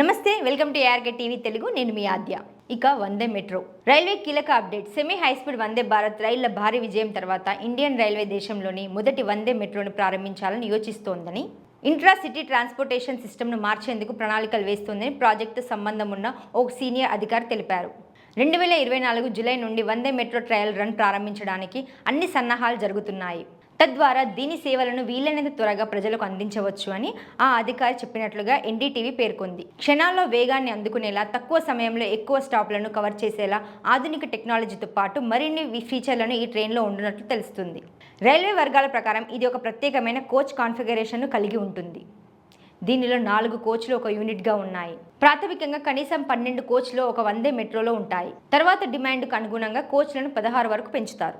నమస్తే welcome to ARK TV Telugu. నేను మీ ఆద్య. ఇక వందే మెట్రో. రైల్వే కీలక update. Semi high speed Vande Bharat రైళ్ళ భారీ విజయం తర్వాత ఇండియన్ రైల్వే దేశంలోని మొదటి వందే మెట్రోను ప్రారంభించాలని యోచిస్తోందని ఇంట్రా సిటీ ట్రాన్స్పోర్టేషన్ సిస్టమ్ను మార్చేందుకు ప్రణాళికలు వేస్తోందని ప్రాజెక్టు సంబంధం ఉన్న ఓ సీనియర్ అధికారి తెలిపారు. రెండు వేల ఇరవై నాలుగు జూలై నుండి వందే మెట్రో ట్రయల్ రన్ ప్రారంభించడానికి అన్ని సన్నాహాలు జరుగుతున్నాయి. తద్వారా దీని సేవలను వీలైనంత త్వరగా ప్రజలకు అందించవచ్చు అని ఆ అధికారి చెప్పినట్లుగా ఎన్డీటీవీ పేర్కొంది. క్షణాల్లో వేగాన్ని అందుకునేలా తక్కువ సమయంలో ఎక్కువ స్టాప్లను కవర్ చేసేలా ఆధునిక టెక్నాలజీతో పాటు మరిన్ని ఫీచర్లను ఈ ట్రైన్లో ఉండున్నట్లు తెలుస్తుంది. రైల్వే వర్గాల ప్రకారం ఇది ఒక ప్రత్యేకమైన కోచ్ కాన్ఫిగరేషన్ను కలిగి ఉంటుంది. దీనిలో నాలుగు కోచ్లు ఒక యూనిట్గా ఉన్నాయి. ప్రాథమికంగా కనీసం పన్నెండు కోచ్లు ఒక వందే మెట్రోలో ఉంటాయి. తర్వాత డిమాండ్కు అనుగుణంగా కోచ్లను పదహారు వరకు పెంచుతారు.